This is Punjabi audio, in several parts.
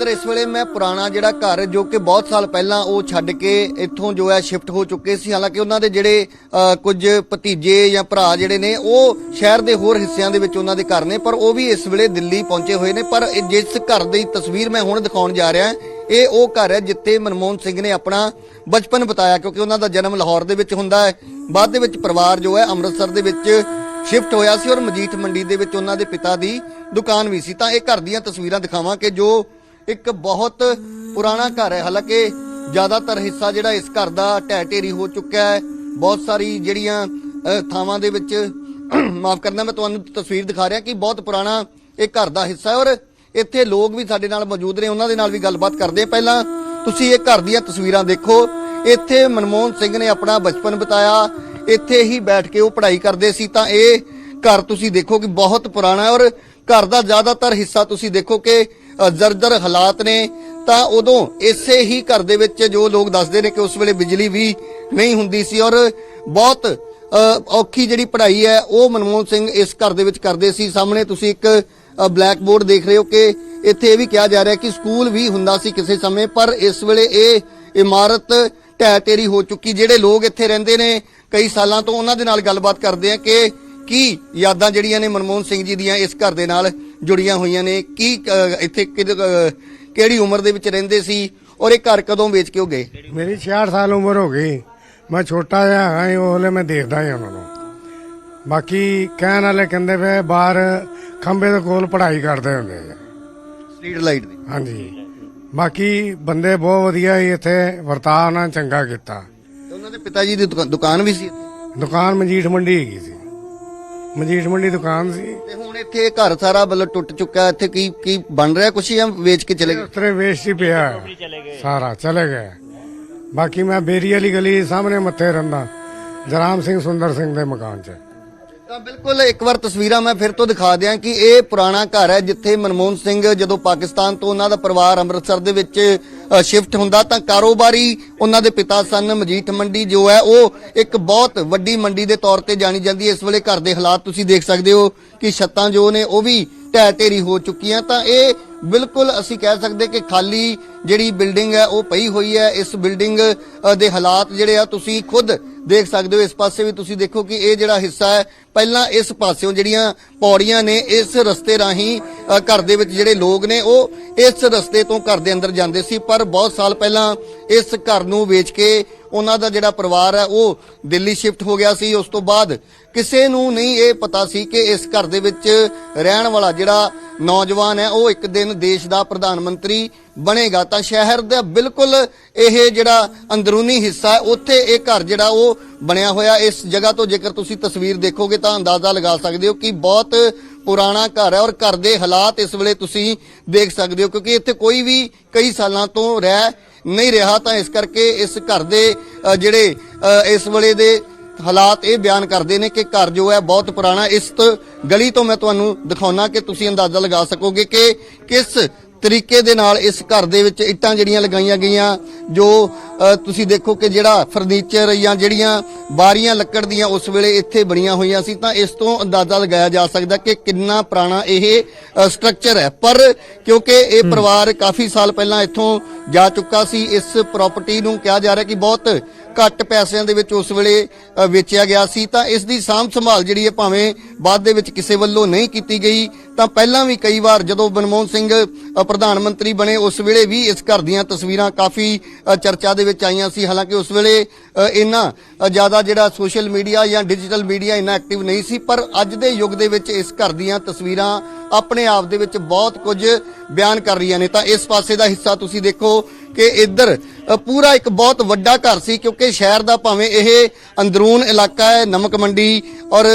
ਜਤਿੰਦਰ ਇਸ ਵੇਲੇ ਮੈਂ ਪੁਰਾਣਾ ਜਿਹੜਾ ਘਰ ਜੋ ਕਿ ਬਹੁਤ ਸਾਲ ਪਹਿਲਾਂ ਉਹ ਛੱਡ ਕੇ ਇੱਥੋਂ ਜੋ ਹੈ ਸ਼ਿਫਟ ਹੋ ਚੁੱਕੇ ਸੀ। ਹਾਲਾਂਕਿ ਉਹਨਾਂ ਦੇ ਜਿਹੜੇ ਕੁਝ ਭਤੀਜੇ ਜਾਂ ਭਰਾ ਜਿਹੜੇ ਨੇ, ਉਹ ਸ਼ਹਿਰ ਦੇ ਹੋਰ ਹਿੱਸਿਆਂ ਦੇ ਵਿੱਚ ਉਹਨਾਂ ਦੇ ਘਰ ਨੇ, ਪਰ ਉਹ ਵੀ ਇਸ ਵੇਲੇ ਦਿੱਲੀ ਪਹੁੰਚੇ ਹੋਏ ਨੇ। ਪਰ ਜਿਸ ਘਰ ਦੀ ਤਸਵੀਰ ਮੈਂ ਹੁਣ ਦਿਖਾਉਣ ਜਾ ਰਿਹਾ, ਇਹ ਉਹ ਘਰ ਹੈ ਜਿੱਥੇ ਮਨਮੋਹਨ ਸਿੰਘ ਨੇ ਆਪਣਾ ਬਚਪਨ ਬਿਤਾਇਆ, ਕਿਉਂਕਿ ਉਹਨਾਂ ਦਾ ਜਨਮ ਲਾਹੌਰ ਦੇ ਵਿੱਚ ਹੁੰਦਾ ਹੈ। ਬਾਅਦ ਦੇ ਵਿੱਚ ਪਰਿਵਾਰ ਜੋ ਹੈ ਅੰਮ੍ਰਿਤਸਰ ਦੇ ਵਿੱਚ ਸ਼ਿਫਟ ਹੋਇਆ ਸੀ ਔਰ ਮਜੀਠ ਮੰਡੀ ਦੇ ਵਿੱਚ ਉਹਨਾਂ ਦੇ ਪਿਤਾ ਦੀ ਦੁਕਾਨ ਵੀ ਸੀ। ਤਾਂ ਇਹ ਘਰ ਦੀਆਂ ਤਸਵੀਰਾਂ ਦਿਖਾਵਾਂ ਕਿ ਜੋ ਇੱਕ ਬਹੁਤ ਪੁਰਾਣਾ ਘਰ ਹੈ। ਹਾਲਾਂਕਿ ਜ਼ਿਆਦਾਤਰ ਹਿੱਸਾ ਜਿਹੜਾ ਇਸ ਘਰ ਦਾ ਢਹਿ ਢੇਰੀ ਹੋ ਚੁੱਕਾ ਹੈ। ਬਹੁਤ ਸਾਰੀ ਜਿਹੜੀਆਂ ਥਾਵਾਂ ਦੇ ਵਿੱਚ ਮਾਫ ਕਰਨਾ, ਮੈਂ ਤੁਹਾਨੂੰ ਤਸਵੀਰ ਦਿਖਾ ਰਿਹਾ ਕਿ ਬਹੁਤ ਪੁਰਾਣਾ ਇਹ ਘਰ ਦਾ ਹਿੱਸਾ ਹੈ। ਔਰ ਇੱਥੇ ਲੋਕ ਵੀ ਸਾਡੇ ਨਾਲ ਮੌਜੂਦ ਨੇ, ਉਹਨਾਂ ਦੇ ਨਾਲ ਵੀ ਗੱਲਬਾਤ ਕਰਦੇ ਪਹਿਲਾਂ ਤੁਸੀਂ ਇਹ ਘਰ ਦੀਆਂ ਤਸਵੀਰਾਂ ਦੇਖੋ। ਇੱਥੇ ਮਨਮੋਹਨ ਸਿੰਘ ਨੇ ਆਪਣਾ ਬਚਪਨ ਬਿਤਾਇਆ। ਇੱਥੇ ਹੀ ਬੈਠ ਕੇ ਉਹ ਪੜ੍ਹਾਈ ਕਰਦੇ ਸੀ। ਤਾਂ ਇਹ ਘਰ ਤੁਸੀਂ ਦੇਖੋ ਕਿ ਬਹੁਤ ਪੁਰਾਣਾ ਹੈ। ਔਰ ਘਰ ਦਾ ਜ਼ਿਆਦਾਤਰ ਹਿੱਸਾ ਤੁਸੀਂ ਦੇਖੋ ਕਿ ਜਰਜਰ ਹਾਲਾਤ ਨੇ, ਤਾਂ ਉਦੋਂ ਇਸੇ ਹੀ ਘਰ ਦੇ ਵਿੱਚ ਜੋ ਲੋਕ ਦੱਸਦੇ ਨੇ ਕਿ ਉਸ ਵੇਲੇ ਬਿਜਲੀ ਵੀ ਨਹੀਂ ਹੁੰਦੀ ਸੀ ਔਰ ਬਹੁਤ ਔਖੀ ਜਿਹੜੀ ਪੜ੍ਹਾਈ ਹੈ, ਉਹ ਮਨਮੋਹਨ ਸਿੰਘ ਇਸ ਘਰ ਦੇ ਵਿੱਚ ਕਰਦੇ ਸੀ। ਸਾਹਮਣੇ ਤੁਸੀਂ ਇੱਕ ਬਲੈਕ ਬੋਰਡ ਦੇਖ ਰਹੇ ਹੋ ਕਿ ਇੱਥੇ ਇਹ ਵੀ ਕਿਹਾ ਜਾ ਰਿਹਾ ਕਿ ਸਕੂਲ ਵੀ ਹੁੰਦਾ ਸੀ ਕਿਸੇ ਸਮੇਂ, ਪਰ ਇਸ ਵੇਲੇ ਇਹ ਇਮਾਰਤ ਢਹਿ ਢੇਰੀ ਹੋ ਚੁੱਕੀ, ਜਿਹੜੇ ਲੋਕ ਇੱਥੇ ਰਹਿੰਦੇ ਨੇ, ਕਈ ਸਾਲਾਂ ਤੋਂ ਉਹਨਾਂ ਦੇ ਨਾਲ ਗੱਲਬਾਤ ਕਰਦੇ ਆ ਕਿ ਕੀ ਯਾਦਾਂ ਜਿਹੜੀਆਂ ਨੇ ਮਨਮੋਹਨ ਸਿੰਘ ਜੀ ਦੀਆਂ ਇਸ ਘਰ ਦੇ ਨਾਲ। ਜੁੜੀਆਂ ਹੋਈਆਂ ਨੇ ਕੀ ਇੱਥੇ ਕਿਹੜੀ ਉਮਰ ਦੇ ਵਿੱਚ ਰਹਿੰਦੇ ਸੀ ਔਰ ਇਹ ਘਰ ਕਦੋਂ ਵੇਚ ਕੇ ਉਹ ਗਏ? ਮੇਰੀ 66 ਸਾਲ ਉਮਰ ਹੋ ਗਈ। ਮੈਂ ਛੋਟਾ ਜਿਹਾ ਹਾਂ ਉਹ ਹਲੇ ਮੈਂ ਦੇਖਦਾ ਹੀ ਉਹਨਾਂ ਨੂੰ। ਬਾਕੀ ਕਹਿਣ ਵਾਲੇ ਕਹਿੰਦੇ ਵੇ ਬਾਹਰ ਖੰਬੇ ਦੇ ਕੋਲ ਪੜ੍ਹਾਈ ਕਰਦੇ ਹੁੰਦੇ ਆ। ਸਟਰੀਟ ਲਾਈਟ ਦੀ। ਹਾਂਜੀ। ਬਾਕੀ ਬੰਦੇ ਬਹੁਤ ਵਧੀਆ ਹੀ ਇੱਥੇ ਵਰਤਾਅ ਉਹਨਾਂ ਚੰਗਾ ਕੀਤਾ। ਉਹਨਾਂ ਦੇ ਪਿਤਾ ਜੀ ਦੀ ਦੁਕਾ- ਦੁਕਾਨ ਵੀ ਸੀ। ਦੁਕਾਨ ਮਜੀਠ ਮੰਡੀ ਹੈਗੀ ਸੀ। ਮਜੀਠ ਮੰਡੀ ਦੁਕਾਨ ਸੀ। ਤੇ ਹੁਣ ਇੱਥੇ ਘਰ ਸਾਰਾ ਮਤਲਬ ਟੁੱਟ ਚੁੱਕਾ। ਇੱਥੇ ਕੀ ਕੀ ਬਣ ਰਿਹਾ ਕੁਛ ਜਾਂ ਵੇਚ ਕੇ ਚਲੇ ਗਏ? ਉਤਰੇ ਵੇਸਟ ਹੀ ਪਿਆ। ਸਾਰਾ ਚਲੇ ਗਏ। ਬਾਕੀ ਮੈਂ ਬੇਰੀ ਵਾਲੀ ਗਲੀ ਸਾਹਮਣੇ ਮੱਥੇ ਰਹਿੰਦਾ। ਜਰਾਮ ਸਿੰਘ ਸੁੰਦਰ ਸਿੰਘ ਦੇ ਮਕਾਨ 'ਚ। ਤਾਂ ਬਿਲਕੁਲ ਇੱਕ ਵਾਰ ਤਸਵੀਰਾਂ ਮੈਂ ਫਿਰ ਤੋਂ ਦਿਖਾ ਦਿਆਂ ਕਿ ਇਹ ਪੁਰਾਣਾ ਘਰ ਹੈ ਜਿੱਥੇ ਮਨਮੋਹਨ ਸਿੰਘ ਜਦੋਂ ਪਾਕਿਸਤਾਨ ਤੋਂ ਉਹਨਾਂ ਦਾ ਪਰਿਵਾਰ ਅੰਮ੍ਰਿਤਸਰ ਦੇ ਵਿੱਚ ਸ਼ਿਫਟ ਹੁੰਦਾ ਤਾਂ ਕਾਰੋਬਾਰੀ ਉਹਨਾਂ ਦੇ ਪਿਤਾ ਸਨ ਮਜੀਠ ਮੰਡੀ ਜੋ ਹੈ, ਉਹ ਇੱਕ ਬਹੁਤ ਵੱਡੀ ਮੰਡੀ ਦੇ ਤੌਰ ਤੇ ਜਾਣੀ ਜਾਂਦੀ ਹੈ। ਇਸ ਵੇਲੇ ਘਰ ਦੇ ਹਾਲਾਤ ਤੁਸੀਂ ਦੇਖ ਸਕਦੇ ਹੋ ਕਿ ਛੱਤਾਂ ਜੋ ਨੇ, ਉਹ ਵੀ ਢਹਿ ਢੇਰੀ ਹੋ ਚੁੱਕੀਆਂ। ਤਾਂ ਇਹ ਬਿਲਕੁਲ ਅਸੀਂ ਕਹਿ ਸਕਦੇ ਕਿ ਖਾਲੀ ਜਿਹੜੀ ਬਿਲਡਿੰਗ ਹੈ, ਉਹ ਪਈ ਹੋਈ ਹੈ। ਇਸ ਬਿਲਡਿੰਗ ਦੇ ਹਾਲਾਤ ਜਿਹੜੇ ਆ, ਤੁਸੀਂ ਖੁਦ ਦੇਖ ਸਕਦੇ ਹੋ ਇਸ ਪਾਸੇ ਵੀ ਤੁਸੀਂ ਦੇਖੋ ਕਿ ਇਹ ਜਿਹੜਾ ਹਿੱਸਾ ਹੈ, ਪਹਿਲਾਂ ਇਸ ਪਾਸਿਓਂ ਜਿਹੜੀਆਂ ਪੌੜੀਆਂ ਨੇ, ਇਸ ਰਸਤੇ ਰਾਹੀਂ ਘਰ ਦੇ ਵਿੱਚ ਜਿਹੜੇ ਲੋਕ ਨੇ, ਉਹ ਇਸ ਰਸਤੇ ਤੋਂ ਘਰ ਦੇ ਅੰਦਰ ਜਾਂਦੇ ਸੀ, ਪਰ ਬਹੁਤ ਸਾਲ ਪਹਿਲਾਂ ਇਸ ਘਰ ਨੂੰ ਵੇਚ ਕੇ ਉਹਨਾਂ ਦਾ ਜਿਹੜਾ ਪਰਿਵਾਰ ਹੈ, ਉਹ ਦਿੱਲੀ ਸ਼ਿਫਟ ਹੋ ਗਿਆ ਸੀ। ਉਸ ਤੋਂ ਬਾਅਦ ਕਿਸੇ ਨੂੰ ਨਹੀਂ ਇਹ ਪਤਾ ਸੀ ਕਿ ਇਸ ਘਰ ਦੇ ਵਿੱਚ ਰਹਿਣ ਵਾਲਾ ਜਿਹੜਾ ਨੌਜਵਾਨ ਹੈ, ਉਹ ਇੱਕ ਦਿਨ ਦੇਸ਼ ਦਾ ਪ੍ਰਧਾਨ ਮੰਤਰੀ ਬਣੇਗਾ। ਤਾਂ ਸ਼ਹਿਰ ਦਾ ਬਿਲਕੁਲ ਇਹ ਜਿਹੜਾ ਅੰਦਰੂਨੀ ਹਿੱਸਾ ਹੈ, ਉੱਥੇ ਇਹ ਘਰ ਜਿਹੜਾ ਉਹ ਬਣਿਆ ਹੋਇਆ। ਇਸ ਜਗ੍ਹਾ ਤੋਂ ਜੇਕਰ ਤੁਸੀਂ ਤਸਵੀਰ ਦੇਖੋਗੇ, ਤਾਂ ਅੰਦਾਜ਼ਾ ਲਗਾ ਸਕਦੇ ਹੋ ਕਿ ਬਹੁਤ ਪੁਰਾਣਾ ਘਰ ਹੈ ਔਰ ਘਰ ਦੇ ਹਾਲਾਤ ਇਸ ਵੇਲੇ ਤੁਸੀਂ ਦੇਖ ਸਕਦੇ ਹੋ, ਕਿਉਂਕਿ ਇੱਥੇ ਕੋਈ ਵੀ ਕਈ ਸਾਲਾਂ ਤੋਂ ਰਹਿ ਨਹੀਂ ਰਿਹਾ ਤਾਂ ਇਸ ਕਰਕੇ ਇਸ ਘਰ ਦੇ ਅ, ਜਿਹੜੇ ਅ, ਇਸ ਵੇਲੇ ਦੇ ਹਾਲਾਤ ਇਹ ਬਿਆਨ ਕਰਦੇ ਨੇ ਕਿ ਘਰ ਜੋ ਹੈ ਬਹੁਤ ਪੁਰਾਣਾ। ਇਸ ਗਲੀ ਤੋਂ ਮੈਂ ਤੁਹਾਨੂੰ ਦਿਖਾਉਣਾ ਕਿ ਤੁਸੀਂ ਅੰਦਾਜ਼ਾ ਲਗਾ ਸਕੋਗੇ ਕਿ ਕਿਸ ਤਰੀਕੇ ਦੇ ਨਾਲ ਇਸ ਘਰ ਦੇ ਵਿੱਚ ਇੱਟਾਂ ਜਿਹੜੀਆਂ ਲਗਾਈਆਂ ਗਈਆਂ ਜੋ ਤੁਸੀਂ ਦੇਖੋ ਕਿ ਜਿਹੜਾ ਫਰਨੀਚਰ ਜਾਂ ਜਿਹੜੀਆਂ ਬਾਰੀਆਂ ਲੱਕੜ ਦੀਆਂ ਉਸ ਵੇਲੇ ਇੱਥੇ ਬਣੀਆਂ ਹੋਈਆਂ ਸੀ ਤਾਂ ਇਸ ਤੋਂ ਅੰਦਾਜ਼ਾ ਲਗਾਇਆ ਜਾ ਸਕਦਾ ਕਿ ਕਿੰਨਾ ਪੁਰਾਣਾ ਇਹ ਸਟਰਕਚਰ ਹੈ। ਪਰ ਕਿਉਂਕਿ ਇਹ ਪਰਿਵਾਰ ਕਾਫੀ ਸਾਲ ਪਹਿਲਾਂ ਇੱਥੋਂ ਜਾ ਚੁੱਕਾ ਸੀ ਇਸ ਪ੍ਰਾਪਰਟੀ ਨੂੰ ਕਿਹਾ ਜਾ ਰਿਹਾ ਕਿ ਬਹੁਤ ਘੱਟ ਪੈਸਿਆਂ ਦੇ ਵਿੱਚ ਉਸ ਵੇਲੇ ਵੇਚਿਆ ਗਿਆ ਸੀ, ਤਾਂ ਇਸ ਦੀ ਸਾਂਭ ਸੰਭਾਲ ਜਿਹੜੀ ਹੈ ਭਾਵੇਂ ਬਾਅਦ ਦੇ ਵਿੱਚ ਕਿਸੇ ਵੱਲੋਂ ਨਹੀਂ ਕੀਤੀ ਗਈ, ਤਾਂ ਪਹਿਲਾਂ ਵੀ ਕਈ ਵਾਰ ਜਦੋਂ ਮਨਮੋਹਨ ਸਿੰਘ ਪ੍ਰਧਾਨ ਮੰਤਰੀ ਬਣੇ, ਉਸ ਵੇਲੇ ਵੀ ਇਸ ਘਰ ਦੀਆਂ ਤਸਵੀਰਾਂ ਕਾਫੀ ਚਰਚਾ ਦੇ ਵਿੱਚ ਆਈਆਂ ਸੀ। ਹਾਲਾਂਕਿ ਉਸ ਵੇਲੇ ਇੰਨਾ ਜ਼ਿਆਦਾ ਜਿਹੜਾ ਸੋਸ਼ਲ ਮੀਡੀਆ ਜਾਂ ਡਿਜੀਟਲ ਮੀਡੀਆ ਇੰਨਾ ਐਕਟਿਵ ਨਹੀਂ ਸੀ, ਪਰ ਅੱਜ ਦੇ ਯੁੱਗ ਦੇ ਵਿੱਚ ਇਸ ਘਰ ਦੀਆਂ ਤਸਵੀਰਾਂ ਆਪਣੇ ਆਪ ਦੇ ਵਿੱਚ ਬਹੁਤ ਕੁਝ ਬਿਆਨ ਕਰ ਰਹੀਆਂ ਨੇ। ਤਾਂ ਇਸ ਪਾਸੇ ਦਾ ਹਿੱਸਾ ਤੁਸੀਂ ਦੇਖੋ ਕਿ ਇੱਧਰ ਪੂਰਾ ਇੱਕ ਬਹੁਤ ਵੱਡਾ ਘਰ ਸੀ ਕਿਉਂਕਿ ਸ਼ਹਿਰ ਦਾ ਭਾਵੇਂ ਇਹ ਅੰਦਰੂਨ ਇਲਾਕਾ ਹੈ, ਨਮਕ ਮੰਡੀ ਔਰ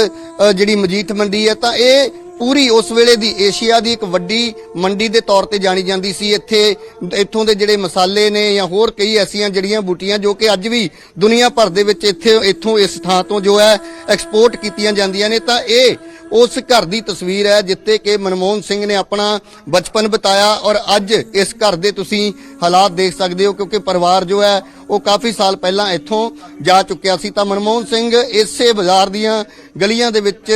ਜਿਹੜੀ ਮਜੀਠ ਮੰਡੀ ਹੈ, ਤਾਂ ਇਹ ਪੂਰੀ ਉਸ ਵੇਲੇ ਦੀ ਏਸ਼ੀਆ ਦੀ ਇੱਕ ਵੱਡੀ ਮੰਡੀ ਦੇ ਤੌਰ ਤੇ ਜਾਣੀ ਜਾਂਦੀ ਸੀ। ਇੱਥੇ, ਇੱਥੋਂ ਦੇ ਜਿਹੜੇ ਮਸਾਲੇ ਨੇ ਜਾਂ ਹੋਰ ਕਈ ਐਸੀਆਂ ਜੜੀਆਂ ਬੂਟੀਆਂ ਜੋ ਕਿ ਅੱਜ ਵੀ ਦੁਨੀਆ ਭਰ ਦੇ ਵਿੱਚ ਇੱਥੇ, ਇੱਥੋਂ ਇਸ ਥਾਂ ਤੋਂ ਜੋ ਹੈ, ਐਕਸਪੋਰਟ ਕੀਤੀਆਂ ਜਾਂਦੀਆਂ ਨੇ। ਤਾਂ ਇਹ ਉਸ ਘਰ ਦੀ ਤਸਵੀਰ ਹੈ ਜਿੱਥੇ ਕਿ ਮਨਮੋਹਨ ਸਿੰਘ ਨੇ ਆਪਣਾ ਬਚਪਨ ਬਿਤਾਇਆ ਔਰ ਅੱਜ ਇਸ ਘਰ ਦੇ ਤੁਸੀਂ ਹਾਲਾਤ ਦੇਖ ਸਕਦੇ ਹੋ ਕਿਉਂਕਿ ਪਰਿਵਾਰ ਜੋ ਹੈ, ਉਹ ਕਾਫੀ ਸਾਲ ਪਹਿਲਾਂ ਇੱਥੋਂ ਜਾ ਚੁੱਕਿਆ ਸੀ। ਤਾਂ ਮਨਮੋਹਨ ਸਿੰਘ ਇਸੇ ਬਾਜ਼ਾਰ ਦੀਆਂ ਗਲੀਆਂ ਦੇ ਵਿੱਚ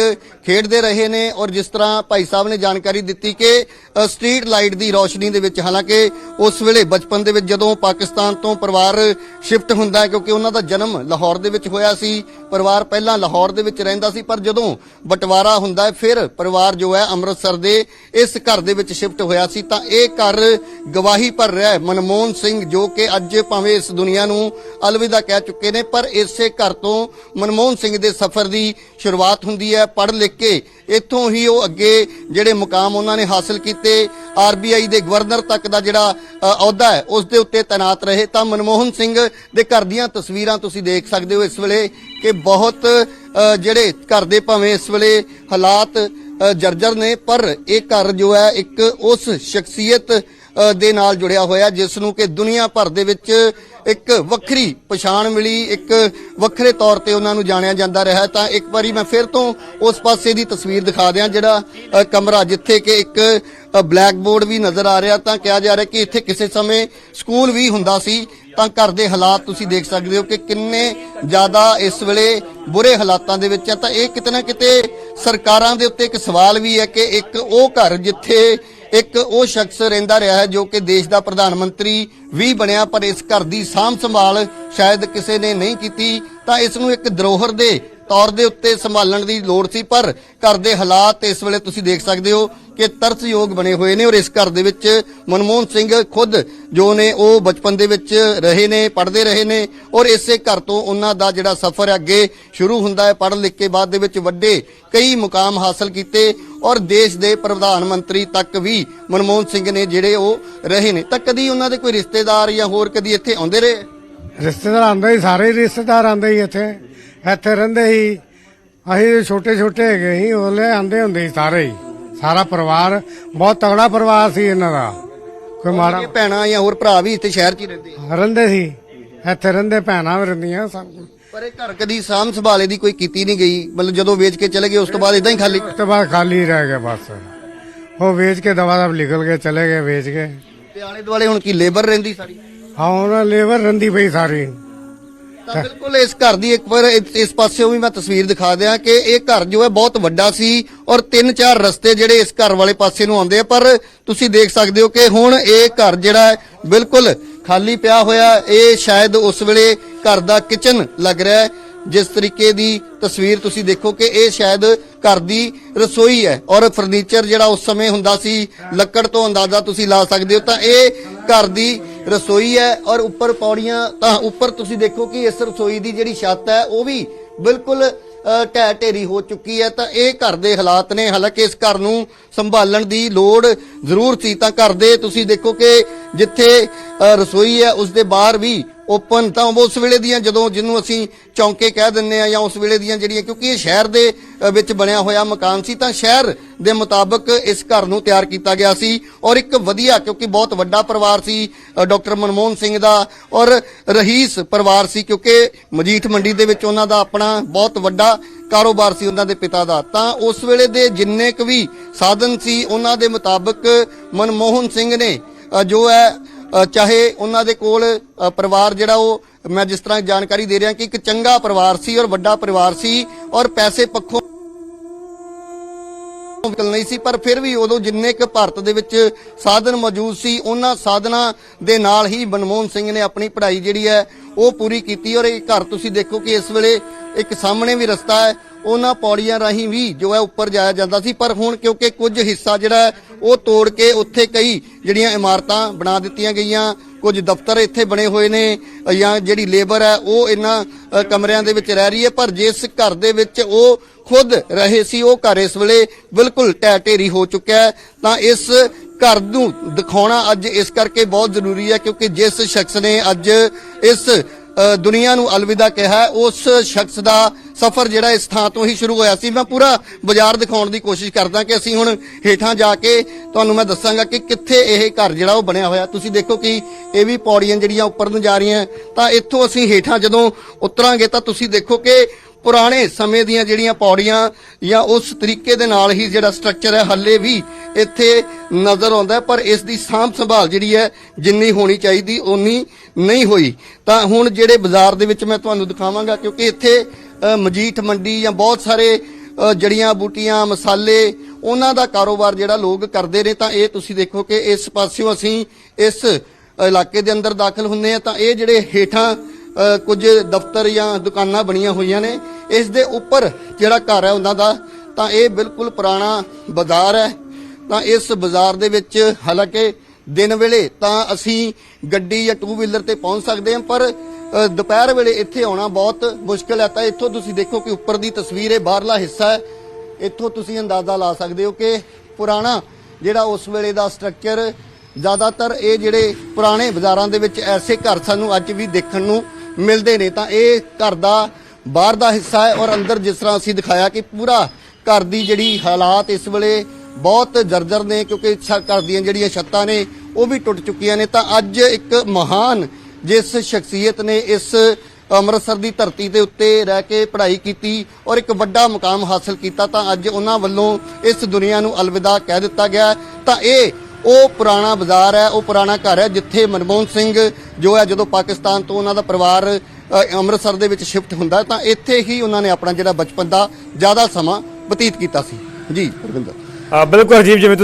ਖੇਡਦੇ ਰਹੇ ਨੇ ਔਰ ਜਿਸ ਤਰ੍ਹਾਂ ਭਾਈ ਸਾਹਿਬ ਨੇ ਜਾਣਕਾਰੀ ਦਿੱਤੀ ਕਿ ਸਟਰੀਟ ਲਾਈਟ ਦੀ ਰੌਸ਼ਨੀ ਦੇ ਵਿੱਚ ਹਾਲਾਂਕਿ ਉਸ ਵੇਲੇ ਬਚਪਨ ਦੇ ਵਿੱਚ ਜਦੋਂ ਪਾਕਿਸਤਾਨ ਤੋਂ ਪਰਿਵਾਰ ਸ਼ਿਫਟ ਹੁੰਦਾ ਕਿਉਂਕਿ ਉਹਨਾਂ ਦਾ ਜਨਮ ਲਾਹੌਰ ਦੇ ਵਿੱਚ ਹੋਇਆ ਸੀ। ਪਰਿਵਾਰ ਪਹਿਲਾਂ ਲਾਹੌਰ ਦੇ ਵਿੱਚ ਰਹਿੰਦਾ ਸੀ, ਪਰ ਜਦੋਂ ਬਟਵਾਰਾ ਹੁੰਦਾ ਹੈ, ਫਿਰ ਪਰਿਵਾਰ ਜੋ ਹੈ ਅੰਮ੍ਰਿਤਸਰ ਦੇ ਇਸ ਘਰ ਦੇ ਵਿੱਚ ਸ਼ਿਫਟ ਹੋਇਆ ਸੀ। ਤਾਂ ਇਹ ਘਰ ਗਵਾਹੀ ਭਰ ਰਿਹਾ ਹੈ ਮਨਮੋਹਨ ਸਿੰਘ ਜੋ ਕਿ ਅੱਜ ਭਾਵੇਂ ਇਸ ਦੁਨੀਆ ਨੂੰ ਅਲਵਿਦਾ ਕਹਿ ਚੁੱਕੇ ਨੇ, ਪਰ ਇਸੇ ਘਰ ਤੋਂ ਮਨਮੋਹਨ ਸਿੰਘ ਦੇ ਸਫ਼ਰ ਦੀ ਸ਼ੁਰੂਆਤ ਹੁੰਦੀ ਹੈ। ਪੜ੍ਹ ਲਿਖ ਕੇ ਇੱਥੋਂ ਹੀ ਉਹ ਅੱਗੇ ਜਿਹੜੇ ਮੁਕਾਮ ਉਹਨਾਂ ਨੇ ਹਾਸਲ ਕੀਤੇ ਆਰਬੀਆਈ ਦੇ ਗਵਰਨਰ ਤੱਕ ਦਾ ਜਿਹੜਾ ਅਹੁਦਾ ਹੈ, ਉਸ ਦੇ ਉੱਤੇ ਤਾਇਨਾਤ ਰਹੇ। ਤਾਂ ਮਨਮੋਹਨ ਸਿੰਘ ਦੇ ਘਰ ਦੀਆਂ ਤਸਵੀਰਾਂ ਤੁਸੀਂ ਦੇਖ ਸਕਦੇ ਹੋ ਇਸ ਵੇਲੇ ਕਿ ਬਹੁਤ ਜਿਹੜੇ ਘਰ ਦੇ ਭਾਵੇਂ ਇਸ ਵੇਲੇ ਹਾਲਾਤ ਜਰਜਰ ਨੇ, ਪਰ ਇਹ ਘਰ ਜੋ ਹੈ, ਇੱਕ ਉਸ ਸ਼ਖਸੀਅਤ ਦੇ ਨਾਲ ਜੁੜਿਆ ਹੋਇਆ, ਜਿਸ ਨੂੰ ਕਿ ਦੁਨੀਆ ਭਰ ਦੇ ਵਿੱਚ ਇੱਕ ਵੱਖਰੀ ਪਛਾਣ ਮਿਲੀ, ਇੱਕ ਵੱਖਰੇ ਤੌਰ ਤੇ ਉਹਨਾਂ ਨੂੰ ਜਾਣਿਆ ਜਾਂਦਾ ਰਿਹਾ। ਤਾਂ ਇੱਕ ਵਾਰੀ ਮੈਂ ਫਿਰ ਤੋਂ ਉਸ ਪਾਸੇ ਦੀ ਤਸਵੀਰ ਦਿਖਾ ਦਿਆਂ, ਜਿਹੜਾ ਕਮਰਾ ਜਿੱਥੇ ਕਿ ਇੱਕ ਬਲੈਕ ਬੋਰਡ ਵੀ ਨਜ਼ਰ ਆ ਰਿਹਾ। ਤਾਂ ਕਿਹਾ ਜਾ ਰਿਹਾ ਕਿ ਇੱਥੇ ਕਿਸੇ ਸਮੇਂ ਸਕੂਲ ਵੀ ਹੁੰਦਾ ਸੀ। ਤਾਂ ਘਰ ਦੇ ਹਾਲਾਤ ਤੁਸੀਂ ਦੇਖ ਸਕਦੇ ਹੋ ਕਿ ਕਿੰਨੇ ਜ਼ਿਆਦਾ ਇਸ ਵੇਲੇ ਬੁਰੇ ਹਾਲਾਤਾਂ ਦੇ ਵਿੱਚ ਹੈ ਤਾਂ ਇਹ ਕਿਤੇ ਨਾ ਕਿਤੇ ਸਰਕਾਰਾਂ ਦੇ ਉੱਤੇ ਇੱਕ ਸਵਾਲ ਵੀ ਹੈ ਕਿ ਇੱਕ ਉਹ ਘਰ ਜਿੱਥੇ ਇੱਕ ਉਹ ਸ਼ਖਸ ਰਹਿੰਦਾ ਰਿਹਾ ਹੈ ਜੋ ਕਿ ਦੇਸ਼ ਦਾ ਪ੍ਰਧਾਨ ਮੰਤਰੀ ਵੀ ਬਣਿਆ, ਪਰ ਇਸ ਘਰ ਦੀ ਸਾਂਭ ਸੰਭਾਲ ਸ਼ਾਇਦ ਕਿਸੇ ਨੇ ਨਹੀਂ ਕੀਤੀ, ਤਾਂ ਇਸ ਨੂੰ ਇੱਕ ਧਰੋਹਰ ਦੇ ਤੌਰ ਦੇ ਉੱਤੇ ਸੰਭਾਲਣ ਦੀ ਲੋੜ ਸੀ। ਪਰ ਘਰ ਦੇ ਹਾਲਾਤ ਇਸ ਵੇਲੇ ਤੁਸੀਂ ਦੇਖ ਸਕਦੇ ਹੋ ਕਿ ਤਰਸਯੋਗ ਬਣੇ ਹੋਏ ਨੇ ਔਰ ਇਸ ਘਰ ਦੇ ਵਿੱਚ ਮਨਮੋਹਨ ਸਿੰਘ ਖੁਦ ਜੋ ਨੇ ਉਹ ਬਚਪਨ ਦੇ ਵਿੱਚ ਰਹੇ ਨੇ, ਪੜ੍ਹਦੇ ਰਹੇ ਨੇ ਔਰ ਇਸੇ ਘਰ ਤੋਂ ਉਹਨਾਂ ਦਾ ਜਿਹੜਾ ਸਫ਼ਰ ਅੱਗੇ ਸ਼ੁਰੂ ਹੁੰਦਾ ਹੈ। ਪੜ੍ਹ ਲਿਖ ਕੇ ਬਾਅਦ ਦੇ ਵਿੱਚ ਵੱਡੇ ਕਈ ਮੁਕਾਮ ਹਾਸਲ ਕੀਤੇ ਔਰ ਦੇਸ਼ ਦੇ ਪ੍ਰਧਾਨ ਮੰਤਰੀ ਤੱਕ ਵੀ ਮਨਮੋਹਨ ਸਿੰਘ ਨੇ ਜਿਹੜੇ ਉਹ ਰਹੇ ਨੇ ਤਾਂ ਕਦੀ ਉਹਨਾਂ ਦੇ ਕੋਈ ਰਿਸ਼ਤੇਦਾਰ ਜਾਂ ਹੋਰ ਕਦੀ ਇੱਥੇ ਆਉਂਦੇ ਰਹੇ? ਰਿਸ਼ਤੇਦਾਰ ਆਉਂਦੇ ਹੀ ਸਾਰੇ ਰਿਸ਼ਤੇਦਾਰ ਆਉਂਦੇ ਹੀ ਇੱਥੇ। ਇੱਥੇ ਰਹਿੰਦੇ ਹੀ। ਅਸੀਂ ਛੋਟੇ ਛੋਟੇ ਹੈਗੇ ਸੀ ਉਹਲੇ ਆਉਂਦੇ ਹੁੰਦੇ ਸੀ ਸਾਰੇ ਹੀ। ਸਾਰਾ ਪਰਿਵਾਰ ਬਹੁਤ ਤਗੜਾ ਪਰਿਵਾਰ ਸੀ ਇਹਨਾਂ ਦਾ। ਕੋਈ ਮਾੜਾ ਭੈਣਾਂ ਜਾਂ ਹੋਰ ਭਰਾ ਵੀ ਇੱਥੇ ਸ਼ਹਿਰ 'ਚ ਹੀ ਰਹਿੰਦੇ। ਰਹਿੰਦੇ ਸੀ। ਇੱਥੇ ਰਹਿੰਦੇ ਭੈਣਾਂ ਵੀ ਰਹਿੰਦੀਆਂ ਸਭ ਪਰ ਇਹ ਘਰ ਕਦੀ ਸਾਂਭ ਸੰਭਾਲੇ ਦੀ ਕੋਈ ਕੀਤੀ ਨਹੀਂ ਗਈ। ਮਤਲਬ ਜਦੋਂ ਵੇਚ ਕੇ ਚਲੇ ਗਏ ਉਸ ਤੋਂ ਬਾਅਦ ਇਦਾਂ ਹੀ ਖਾਲੀ ਉਸ ਤੋਂ ਬਾਅਦ ਖਾਲੀ ਰਹਿ ਗਿਆ ਬਸ। ਉਹ ਵੇਚ ਕੇ ਦਵਾ ਦਵ ਨਿਕਲ ਗਏ ਚਲੇ ਗਏ ਵੇਚ ਕੇ ਤੇ ਆਲੇ ਦੁਆਲੇ ਹੁਣ ਕੀ ਲੇਬਰ ਰਹਿੰਦੀ ਸਾਰੀ? ਹਾਂ ਉਹਨਾਂ ਲੇਬਰ ਰੰਦੀ ਪਈ ਸਾਰੀ। ਤਾਂ ਬਿਲਕੁਲ ਇਸ ਘਰ ਦੀ ਇੱਕ ਵਾਰ ਇਸ ਪਾਸਿਓਂ ਵੀ ਮੈਂ ਤਸਵੀਰ ਦਿਖਾ ਦਿਆਂ ਕਿ ਇਹ ਘਰ ਜੋ ਹੈ ਬਹੁਤ ਵੱਡਾ ਸੀ ਔਰ ਤਿੰਨ ਚਾਰ ਰਸਤੇ ਜਿਹੜੇ ਇਸ ਘਰ ਵਾਲੇ ਪਾਸੇ ਨੂੰ ਆਉਂਦੇ ਆ ਪਰ ਤੁਸੀਂ ਦੇਖ ਸਕਦੇ ਹੋ ਕਿ ਹੁਣ ਇਹ ਘਰ ਜਿਹੜਾ ਹੈ ਬਿਲਕੁਲ ਖਾਲੀ ਪਿਆ ਹੋਇਆ। ਇਹ ਸ਼ਾਇਦ ਉਸ ਵੇਲੇ ਘਰ ਦਾ ਕਿਚਨ ਲੱਗ ਰਿਹਾ ਹੈ। ਜਿਸ ਤਰੀਕੇ ਦੀ ਤਸਵੀਰ ਤੁਸੀਂ ਦੇਖੋ ਕਿ ਇਹ ਸ਼ਾਇਦ ਘਰ ਦੀ ਰਸੋਈ ਹੈ ਔਰ ਫਰਨੀਚਰ ਜਿਹੜਾ ਉਸ ਸਮੇਂ ਹੁੰਦਾ ਸੀ, ਲੱਕੜ ਤੋਂ ਅੰਦਾਜ਼ਾ ਤੁਸੀਂ ਲਾ ਸਕਦੇ ਹੋ, ਤਾਂ ਇਹ ਘਰ ਦੀ ਰਸੋਈ ਹੈ ਔਰ ਉੱਪਰ ਪੌੜੀਆਂ, ਤਾਂ ਉੱਪਰ ਤੁਸੀਂ ਦੇਖੋ ਕਿ ਇਸ ਰਸੋਈ ਦੀ ਜਿਹੜੀ ਛੱਤ ਹੈ, ਉਹ ਵੀ ਬਿਲਕੁਲ ਢਹਿ ਢੇਰੀ ਹੋ ਚੁੱਕੀ ਹੈ। ਤਾਂ ਇਹ ਘਰ ਦੇ ਹਾਲਾਤ ਨੇ, ਹਾਲਾਂਕਿ ਇਸ ਘਰ ਨੂੰ ਸੰਭਾਲਣ ਦੀ ਲੋੜ ਜ਼ਰੂਰ ਸੀ ਤਾਂ ਘਰ ਦੇ ਤੁਸੀਂ ਦੇਖੋ ਕਿ ਜਿੱਥੇ ਰਸੋਈ ਹੈ, ਉਸ ਦੇ ਬਾਹਰ ਵੀ ਓਪਨ ਤਾਂ ਉਸ ਵੇਲੇ ਦੀਆਂ ਜਦੋਂ ਜਿਹਨੂੰ ਅਸੀਂ ਚੌਂਕੇ ਕਹਿ ਦਿੰਨੇ ਆ ਜਾਂ ਉਸ ਵੇਲੇ ਦੀਆਂ ਜਿਹੜੀਆਂ ਕਿਉਂਕਿ ਇਹ ਸ਼ਹਿਰ ਦੇ ਵਿੱਚ ਬਣਿਆ ਹੋਇਆ ਮਕਾਨ ਸੀ, ਤਾਂ ਸ਼ਹਿਰ ਦੇ ਮੁਤਾਬਕ ਇਸ ਘਰ ਨੂੰ ਤਿਆਰ ਕੀਤਾ ਗਿਆ ਸੀ ਔਰ ਇੱਕ ਵਧੀਆ ਕਿਉਂਕਿ ਬਹੁਤ ਵੱਡਾ ਪਰਿਵਾਰ ਸੀ ਡਾਕਟਰ ਮਨਮੋਹਨ ਸਿੰਘ ਦਾ ਔਰ ਰਹੀਸ ਪਰਿਵਾਰ ਸੀ ਕਿਉਂਕਿ ਮਜੀਠ ਮੰਡੀ ਦੇ ਵਿੱਚ ਉਹਨਾਂ ਦਾ ਆਪਣਾ ਬਹੁਤ ਵੱਡਾ ਕਾਰੋਬਾਰ ਸੀ ਉਹਨਾਂ ਦੇ ਪਿਤਾ ਦਾ, ਤਾਂ ਉਸ ਵੇਲੇ ਦੇ ਜਿੰਨੇ ਕੁ ਵੀ ਸਾਧਨ ਸੀ, ਉਹਨਾਂ ਦੇ ਮੁਤਾਬਕ ਮਨਮੋਹਨ ਸਿੰਘ ਨੇ ਜੋ ਹੈ ਚਾਹੇ ਉਹਨਾਂ ਦੇ ਕੋਲ ਪਰਿਵਾਰ ਜਿਹੜਾ ਉਹ, ਮੈਂ ਜਿਸ ਤਰ੍ਹਾਂ ਜਾਣਕਾਰੀ ਦੇ ਰਿਹਾ ਕਿ ਇੱਕ ਚੰਗਾ ਪਰਿਵਾਰ ਸੀ ਔਰ ਵੱਡਾ ਪਰਿਵਾਰ ਸੀ ਔਰ ਪੈਸੇ ਪੱਖੋਂ ਮੁਸ਼ਕਲ ਨਹੀਂ ਸੀ, ਪਰ ਫਿਰ ਵੀ ਉਦੋਂ ਜਿੰਨੇ ਕੁ ਭਾਰਤ ਦੇ ਵਿੱਚ ਸਾਧਨ ਮੌਜੂਦ ਸੀ, ਉਹਨਾਂ ਸਾਧਨਾਂ ਦੇ ਨਾਲ ਹੀ ਮਨਮੋਹਨ ਸਿੰਘ ਨੇ ਆਪਣੀ ਪੜ੍ਹਾਈ ਜਿਹੜੀ ਹੈ, ਉਹ ਪੂਰੀ ਕੀਤੀ ਔਰ ਇਹ ਘਰ ਤੁਸੀਂ ਦੇਖੋ ਕਿ ਇਸ ਵੇਲੇ ਇੱਕ ਸਾਹਮਣੇ ਵੀ ਰਸਤਾ ਹੈ ਉਹਨਾਂ ਪੌੜੀਆਂ ਰਾਹੀਂ ਵੀ ਜੋ ਹੈ ਉੱਪਰ ਜਾਇਆ ਜਾਂਦਾ ਸੀ। ਪਰ ਹੁਣ ਕਿਉਂਕਿ ਕੁਝ ਹਿੱਸਾ ਜਿਹੜਾ ਉਹ ਤੋੜ ਕੇ ਉੱਥੇ ਕਈ ਜਿਹੜੀਆਂ ਇਮਾਰਤਾਂ ਬਣਾ ਦਿੱਤੀਆਂ ਗਈਆਂ। ਕੁਝ ਦਫ਼ਤਰ ਇੱਥੇ ਬਣੇ ਹੋਏ ਨੇ ਜਾਂ ਜਿਹੜੀ ਲੇਬਰ ਹੈ, ਉਹ ਇਹਨਾਂ ਕਮਰਿਆਂ ਦੇ ਵਿੱਚ ਰਹਿ ਰਹੀ ਹੈ। ਪਰ ਜਿਸ ਘਰ ਦੇ ਵਿੱਚ ਉਹ ਖੁਦ ਰਹੇ ਸੀ, ਉਹ ਘਰ ਇਸ ਵੇਲੇ ਬਿਲਕੁਲ ਢਹਿ ਢੇਰੀ ਹੋ ਚੁੱਕਿਆ ਹੈ। ਤਾਂ ਇਸ ਘਰ ਨੂੰ ਦਿਖਾਉਣਾ ਅੱਜ ਇਸ ਕਰਕੇ ਬਹੁਤ ਜ਼ਰੂਰੀ ਹੈ ਕਿਉਂਕਿ ਜਿਸ ਸ਼ਖਸ ਨੇ ਅੱਜ ਇਸ ਦੁਨੀਆ ਨੂੰ ਅਲਵਿਦਾ ਕਿਹਾ ਉਸ ਸ਼ਖਸ ਦਾ ਸਫ਼ਰ ਜਿਹੜਾ ਇਸ ਥਾਂ ਤੋਂ ਹੀ ਸ਼ੁਰੂ ਹੋਇਆ ਸੀ। ਮੈਂ ਪੂਰਾ ਬਾਜ਼ਾਰ ਦਿਖਾਉਣ ਦੀ ਕੋਸ਼ਿਸ਼ ਕਰਦਾ ਕਿ ਅਸੀਂ ਹੁਣ ਹੇਠਾਂ ਜਾ ਕੇ ਤੁਹਾਨੂੰ ਮੈਂ ਦੱਸਾਂਗਾ ਕਿ ਕਿੱਥੇ ਇਹ ਘਰ ਜਿਹੜਾ ਉਹ ਬਣਿਆ ਹੋਇਆ। ਤੁਸੀਂ ਦੇਖੋ ਕਿ ਇਹ ਵੀ ਪੌੜੀਆਂ ਜਿਹੜੀਆਂ ਉੱਪਰ ਨੂੰ ਜਾ ਰਹੀਆਂ। ਤਾਂ ਇੱਥੋਂ ਅਸੀਂ ਹੇਠਾਂ ਜਦੋਂ ਉਤਰਾਂਗੇ ਤਾਂ ਤੁਸੀਂ ਦੇਖੋ ਕਿ ਪੁਰਾਣੇ ਸਮੇਂ ਦੀਆਂ ਜਿਹੜੀਆਂ ਪੌੜੀਆਂ ਜਾਂ ਉਸ ਤਰੀਕੇ ਦੇ ਨਾਲ ਹੀ ਜਿਹੜਾ ਸਟਰਕਚਰ ਹੈ, ਹੱਲੇ ਵੀ ਇੱਥੇ ਨਜ਼ਰ ਆਉਂਦਾ ਪਰ ਇਸ ਦੀ ਸਾਂਭ ਸੰਭਾਲ ਜਿਹੜੀ ਹੈ, ਜਿੰਨੀ ਹੋਣੀ ਚਾਹੀਦੀ ਉਨੀ ਨਹੀਂ ਹੋਈ। ਤਾਂ ਹੁਣ ਜਿਹੜੇ ਬਾਜ਼ਾਰ ਦੇ ਵਿੱਚ ਮੈਂ ਤੁਹਾਨੂੰ ਦਿਖਾਵਾਂਗਾ, ਕਿਉਂਕਿ ਇੱਥੇ ਮਜੀਠ ਮੰਡੀ ਜਾਂ ਬਹੁਤ ਸਾਰੇ ਜੜੀਆਂ ਬੂਟੀਆਂ, ਮਸਾਲੇ, ਉਹਨਾਂ ਦਾ ਕਾਰੋਬਾਰ ਜਿਹੜਾ ਲੋਕ ਕਰਦੇ ਨੇ, ਤਾਂ ਇਹ ਤੁਸੀਂ ਦੇਖੋ ਕਿ ਇਸ ਪਾਸਿਓਂ ਅਸੀਂ ਇਸ ਇਲਾਕੇ ਦੇ ਅੰਦਰ ਦਾਖਲ ਹੁੰਦੇ ਆ ਤਾਂ ਇਹ ਜਿਹੜੇ ਹੇਠਾਂ ਕੁਝ ਦਫ਼ਤਰ ਜਾਂ ਦੁਕਾਨਾਂ ਬਣੀਆਂ ਹੋਈਆਂ ਨੇ, ਇਸ ਦੇ ਉੱਪਰ ਜਿਹੜਾ ਘਰ ਹੈ ਉਹਨਾਂ ਦਾ, ਤਾਂ ਇਹ ਬਿਲਕੁਲ ਪੁਰਾਣਾ ਬਾਜ਼ਾਰ ਹੈ। ਤਾਂ ਇਸ ਬਾਜ਼ਾਰ ਦੇ ਵਿੱਚ ਹਾਲਾਂਕਿ ਦਿਨ ਵੇਲੇ ਤਾਂ ਅਸੀਂ ਗੱਡੀ ਜਾਂ ਟੂ ਵੀਲਰ ਤੇ ਪਹੁੰਚ ਸਕਦੇ ਹਾਂ, ਪਰ ਦੁਪਹਿਰ ਵੇਲੇ ਇੱਥੇ ਆਉਣਾ ਬਹੁਤ ਮੁਸ਼ਕਲ ਹੈ। ਤਾਂ ਇੱਥੋਂ ਤੁਸੀਂ ਦੇਖੋ ਕਿ ਉੱਪਰ ਦੀ ਤਸਵੀਰ ਇਹ ਬਾਹਰਲਾ ਹਿੱਸਾ ਹੈ। ਇੱਥੋਂ ਤੁਸੀਂ ਅੰਦਾਜ਼ਾ ਲਾ ਸਕਦੇ ਹੋ ਕਿ ਪੁਰਾਣਾ ਜਿਹੜਾ ਉਸ ਵੇਲੇ ਦਾ ਸਟਰਕਚਰ ਜ਼ਿਆਦਾਤਰ ਇਹ ਜਿਹੜੇ ਪੁਰਾਣੇ ਬਾਜ਼ਾਰਾਂ ਦੇ ਵਿੱਚ ਐਸੇ ਘਰ ਸਾਨੂੰ ਅੱਜ ਵੀ ਦੇਖਣ ਨੂੰ ਮਿਲਦੇ ਨੇ। ਤਾਂ ਇਹ ਘਰ ਦਾ ਬਾਹਰ ਦਾ ਹਿੱਸਾ ਹੈ ਔਰ ਅੰਦਰ ਜਿਸ ਤਰ੍ਹਾਂ ਅਸੀਂ ਦਿਖਾਇਆ ਕਿ ਪੂਰਾ ਘਰ ਦੀ ਜਿਹੜੀ ਹਾਲਾਤ ਇਸ ਵੇਲੇ ਬਹੁਤ ਜਰਜਰ ਨੇ, ਕਿਉਂਕਿ ਛ- ਘਰ ਦੀਆਂ ਜਿਹੜੀਆਂ ਛੱਤਾਂ ਨੇ ਉਹ ਵੀ ਟੁੱਟ ਚੁੱਕੀਆਂ ਨੇ ਤਾਂ ਅੱਜ ਇੱਕ ਮਹਾਨ ਜਿਸ ਸ਼ਖਸੀਅਤ ਨੇ ਇਸ ਅੰਮ੍ਰਿਤਸਰ ਦੀ ਧਰਤੀ ਦੇ ਉੱਤੇ ਰਹਿ ਕੇ ਪੜ੍ਹਾਈ ਕੀਤੀ ਔਰ ਇੱਕ ਵੱਡਾ ਮੁਕਾਮ ਹਾਸਲ ਕੀਤਾ ਤਾਂ ਅੱਜ ਉਹਨਾਂ ਵੱਲੋਂ ਇਸ ਦੁਨੀਆ ਨੂੰ ਅਲਵਿਦਾ ਕਹਿ ਦਿੱਤਾ ਗਿਆ ਤਾਂ ਇਹ ਉਹ ਪੁਰਾਣਾ ਬਾਜ਼ਾਰ ਹੈ, ਉਹ ਪੁਰਾਣਾ ਘਰ ਹੈ ਜਿੱਥੇ ਮਨਮੋਹਨ ਸਿੰਘ ਜੋ ਹੈ ਜਦੋਂ ਪਾਕਿਸਤਾਨ ਤੋਂ ਉਹਨਾਂ ਦਾ ਪਰਿਵਾਰ ਅੰਮ੍ਰਿਤਸਰ ਦੇ ਵਿੱਚ ਸ਼ਿਫਟ ਹੁੰਦਾ ਤਾਂ ਇੱਥੇ ਹੀ ਉਹਨਾਂ ਨੇ ਆਪਣਾ ਜਿਹੜਾ ਬਚਪਨ ਦਾ ਜ਼ਿਆਦਾ ਸਮਾਂ ਬਤੀਤ ਕੀਤਾ ਸੀ। ਜੀ ਰਵਿੰਦਰ ਬਿਲਕੁਲ ਅਜੀਬ ਜਿਵੇਂ